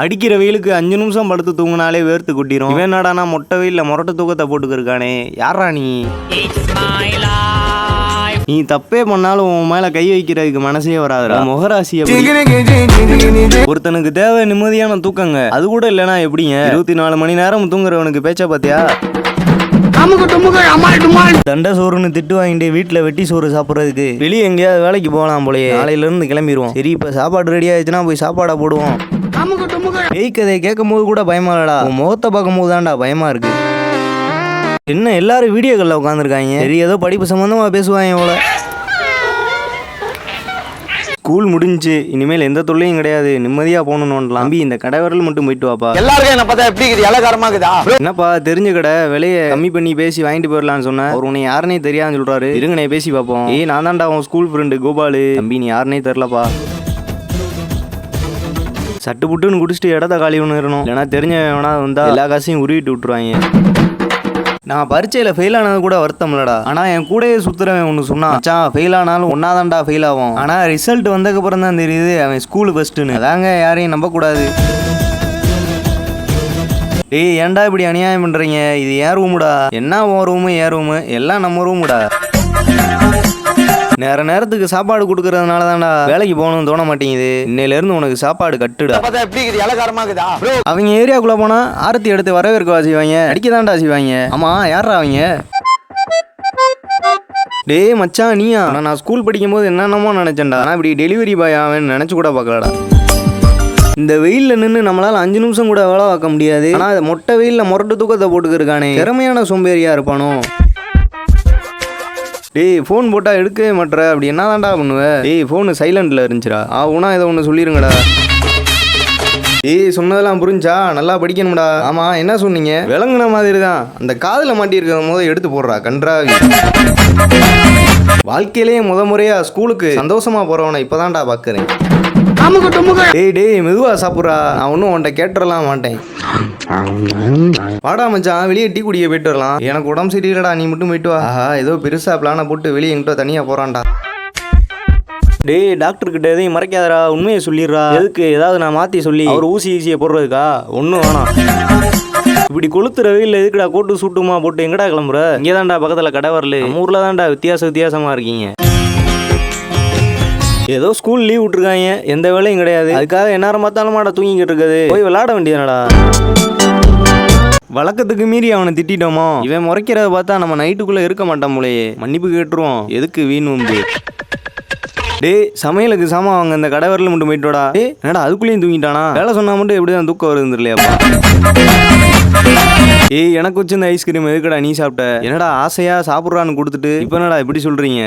அடிக்கிற வெயிலுக்கு அஞ்சு நிமிஷம் படுத்து தூங்கினாலே வேர்த்து கொட்டிரும். இவன் என்னடானா மொட்டை வெயில்ல முரட்டு தூக்கத்தை போட்டுக்கிருக்கானே? யாரா நீ? நீ தப்பே பண்ணாலும் உன் மேல கை வைக்கிறதுக்கு மனசே வராதுடா. முகராசி. ஒருத்தனுக்கு தேவை நிம்மதியான தூக்கங்க. அது கூட இல்லைனா எப்படிங்க? இருபத்தி நாலு மணி நேரம் தூங்குறவனுக்கு பேச்ச பாத்தியா? தண்டை சோறுன்னு திட்டு வாங்கிட்டு வீட்டுல வெட்டி சோறு சாப்பிட்றதுக்கு. வெளியே எங்கேயாவது வேலைக்கு போகலாம் போலயே. நாளையில இருந்து கிளம்பிடுவோம் சரி இப்ப சாப்பாடு ரெடி ஆயிடுச்சுன்னா போய் சாப்பாடா போடுவோம். பேய் கதையை கேட்கும் போது கூட பயமா இல்லடா உன் முகத்தை பார்க்கும் போது தான்டா பயமா இருக்கு. என்ன எல்லாரும் வீடியோக்களில் உட்காந்துருக்காங்க சரி ஏதோ படிப்பு சம்மந்தமா பேசுவாங்க போல. ஸ்கூல் முடிஞ்சுச்சு இனிமேல் எந்த தொல்லையும் கிடையாது. நிம்மதியா போகணும்னு தம்பி இந்த கடை வரல் மட்டும் போயிட்டு வாப்பா. எல்லாருக்கும் என்ன பார்த்தா எப்படி இருக்குது? இலக்காரமா இருக்குதா என்னப்பா தெரிஞ்ச கடை விலையை கம்மி பண்ணி பேசி வாங்கிட்டு போயிடலாம்னு சொன்னேன் அவர் உன்னை யாருனே தெரியாதுன்னு சொல்றாரு. இருங்கண்ணே பேசி பார்ப்போம். ஏய் நான் தான்டா உன் ஸ்கூல் ஃப்ரெண்டு கோபாலு. தம்பி நீ யாருனே தெரிலப்பா. சட்டு புட்டுன்னு குடிச்சிட்டு இடத்த காலி ஒன்று இருக்கணும் இல்லைனா தெரிஞ்சவனா வந்தால் எல்லா காசையும் உருவிட்டு விட்டுருவாங்க. நான் பரீட்சையில் ஃபெயில் ஆனது கூட வருத்தம் இல்லடா. ஆனால் என் கூடயே சுத்துறவன் ஒன்று சொன்னான் மச்சான் ஃபெயில் ஆனாலும் ஒன்னாதான்டா ஃபெயில் ஆகும் ஆனால் ரிசல்ட் வந்ததுக்கப்புறம் தான் தெரியுது அவன் ஸ்கூலு ஃபஸ்ட்டுன்னு அதாங்க யாரையும் நம்பக்கூடாது. டேய் ஏன்டா இப்படி அநியாயம் பண்ணுறீங்க இது ஏன் ரூமுடா என்ன உன் ரூமு ஏன் ரூமு எல்லாம் நம்ம ரூமுடா நேர நேரத்துக்கு சாப்பாடு கொடுக்கறதுனால தான்டா வேலைக்கு போகணும்னு தோண மாட்டேங்குது. இன்னையில இருந்து உனக்கு சாப்பாடு கட்டுடா. அவங்க ஏரியாக்குள்ள போனா ஆரத்தி எடுத்து வரவேற்கவா செய்வாங்க. அடிக்க தான்டா செய்வாங்க. ஆமா யாரா அவங்க? டேய் மச்சான் நீயா? நான் ஸ்கூல் படிக்கும்போது என்னென்னமோ நினைச்சேன்டா. ஆனா இப்படி டெலிவரி பாய் அவன் நினைச்சு கூட பார்க்கலடா. இந்த வெயில்ல நின்று நம்மளால அஞ்சு நிமிஷம் கூட வேலை பார்க்க முடியாது. ஆனா அது மொட்டை வெயில்ல முரட்டு தூக்கத்தை போட்டுக்கிருக்கானே. திறமையான சோம்பேறியா இருப்பானோ? டேய் ஃபோன் போட்டால் எடுக்கவே மாட்ற. அப்படி என்ன தான்டா பண்ணுவ? டேய் ஃபோனு சைலண்டில் இருந்துச்சுடா. ஆகுனா இதை ஒன்று சொல்லிடுங்கடா ஏய் சொன்னதெல்லாம் புரிஞ்சா நல்லா படிக்கணும்டா. ஆமா என்ன சொன்னீங்க? விளங்குன மாதிரி தான் அந்த காதில் மாட்டியிருக்கிற போது எடுத்து போடுறா கன்றாவி. வாழ்க்கையிலேயே முத முறையா ஸ்கூலுக்கு சந்தோஷமா போறவனை இப்பதான்டா பாக்குறேன். டேய் டேய் மெதுவா சாப்பிட்றா. நான் ஒன்றும் உன்கிட்ட கேட்டுறலாம் மாட்டேன். வாடா மச்சான். வெளியே டீ குடிக்க போயிட்டு வரலாம். எனக்கு உடம்பு சரியில்லடா. நீ மட்டும் போயிட்டு வா. ஆஹா ஏதோ பெருசா பிளானை போட்டு வெளியே எங்கிட்ட தனியா போறான்டா. டேய் டாக்டர் கிட்ட எதையும் மறைக்காதடா. உண்மையை சொல்லிடுறா. எதுக்கு? ஏதாவது நான் மாத்தி சொல்லி. அவர் ஊசி ஈசியை போடுறதுக்கா? ஒன்றும் வேணாம். இப்படி கொளுத்துற வெயில்ல எதுக்குடா கோட்டு சூட்டுமா போட்டு எங்கடா கிளம்புற? இங்கே தான்டா பக்கத்தில் கடை வரல. ஊரில் தான்டா வித்தியாச வித்தியாசமா இருக்கீங்க. ஏதோ ஸ்கூல் லீவ் விட்டுருக்காங்க. எந்த வேலையும் கிடையாது. அதுக்காக எந்நேரம் பார்த்தாலும் மாட தூங்கிக்கிட்டு இருக்குது. போய் விளாட வேண்டியதுனடா வழக்கத்துக்கு மீறி அவனை திட்டிட்டோமோ? இவன் முறைக்கிறத பார்த்தா நம்ம நைட்டுக்குள்ள இருக்க மாட்டான் போலயே. மன்னிப்பு கேட்டுருவோம். எதுக்கு வீண் உண்டு டேய் சமையலுக்கு சாமான் வாங்க. இந்த கடை வரல மட்டும் போயிட்டோடா டே என்னடா அதுக்குள்ளேயும் தூங்கிட்டானா? வேலை சொன்னா மட்டும் எப்படிதான் தூக்கம் வருது இல்லையாப்பா ஏய் எனக்கு வச்சிருந்த ஐஸ்கிரீம் எதுக்குடா நீ சாப்பிட்ட? என்னடா ஆசையா சாப்பிட்றான்னு கொடுத்துட்டு இப்போ என்னடா இப்படி சொல்றீங்க?